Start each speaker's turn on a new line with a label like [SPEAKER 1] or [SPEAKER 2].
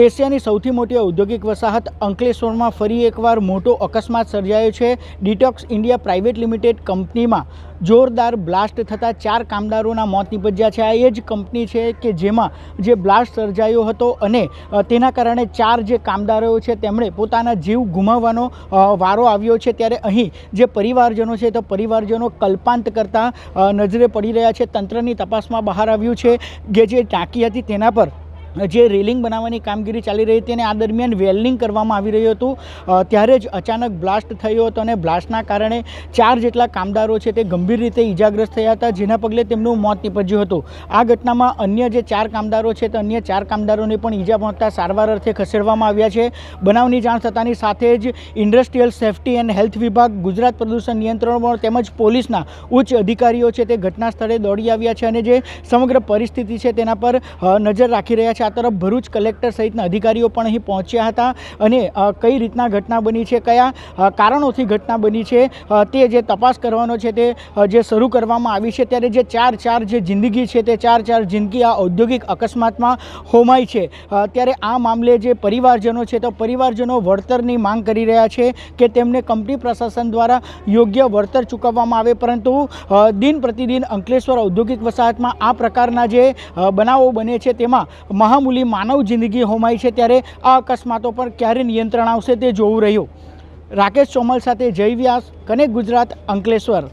[SPEAKER 1] એશિયાની સૌથી મોટી ઔદ્યોગિક વસાહત અંકલેશ્વરમાં ફરી એકવાર મોટો અકસ્માત સર્જાયો છે. ડિટોક્સ ઇન્ડિયા પ્રાઇવેટ લિમિટેડ કંપનીમાં જોરદાર બ્લાસ્ટ થતાં ચાર કામદારોના મોત નીપજ્યા છે. આ એ જ કંપની છે કે જેમાં જે બ્લાસ્ટ સર્જાયો હતો અને તેના કારણે ચાર જે કામદારો છે તેમણે પોતાના જીવ ગુમાવવાનો વારો આવ્યો છે. ત્યારે અહીં જે પરિવારજનો છે તો પરિવારજનો કલ્પાંત કરતા નજરે પડી રહ્યા છે. તંત્રની તપાસમાં બહાર આવ્યું છે કે જે ટાંકી હતી તેના પર જે રેલિંગ બનાવવાની કામગીરી ચાલી રહી હતી અને આ દરમિયાન વેલ્ડિંગ કરવામાં આવી રહ્યું હતું ત્યારે જ અચાનક બ્લાસ્ટ થયો હતો અને બ્લાસ્ટના કારણે ચાર જેટલા કામદારો છે તે ગંભીર રીતે ઈજાગ્રસ્ત થયા હતા, જેના પગલે તેમનું મોત નીપજ્યું હતું. આ ઘટનામાં અન્ય જે ચાર કામદારો છે તે અન્ય ચાર કામદારોને પણ ઈજા પહોંચતા સારવાર અર્થે ખસેડવામાં આવ્યા છે. બનાવની જાણ થતાની સાથે જ ઇન્ડસ્ટ્રીયલ સેફટી એન્ડ હેલ્થ વિભાગ, ગુજરાત પ્રદૂષણ નિયંત્રણ બોર્ડ તેમજ પોલીસના ઉચ્ચ અધિકારીઓ છે તે ઘટના સ્થળે દોડી આવ્યા છે અને જે સમગ્ર પરિસ્થિતિ છે તેના પર નજર રાખી રહ્યા છે. આ તરફ ભરૂચ કલેક્ટર સહિતના અધિકારીઓ પણ અહીં પહોંચ્યા હતા. અને કઈ રીતના ઘટના બની છે, કયા કારણોથી ઘટના બની છે તે જે તપાસ કરવાનો છે તે જે શરૂ કરવામાં આવી છે ત્યારે જે ચાર ચાર જે જિંદગી છે તે ચાર ચાર જિંદગી આ ઔદ્યોગિક અકસ્માતમાં હોમાય છે. ત્યારે આ મામલે જે પરિવારજનો છે તો પરિવારજનો વળતરની માંગ કરી રહ્યા છે કે તેમને કંપની પ્રશાસન દ્વારા યોગ્ય વળતર ચૂકવવામાં આવે. પરંતુ દિન પ્રતિદિન અંકલેશ્વર ઔદ્યોગિક વસાહતમાં આ પ્રકારના જે બનાવો બને છે તેમાં મહામૂલી માનવ જિંદગી હોમાય છે ત્યારે આ અકસ્માતો પર ક્યારે નિયંત્રણ આવશે તે જોવું રહ્યું. રાકેશ ચોમલ સાથે જય વ્યાસ કનેક્ટ ગુજરાત, અંકલેશ્વર.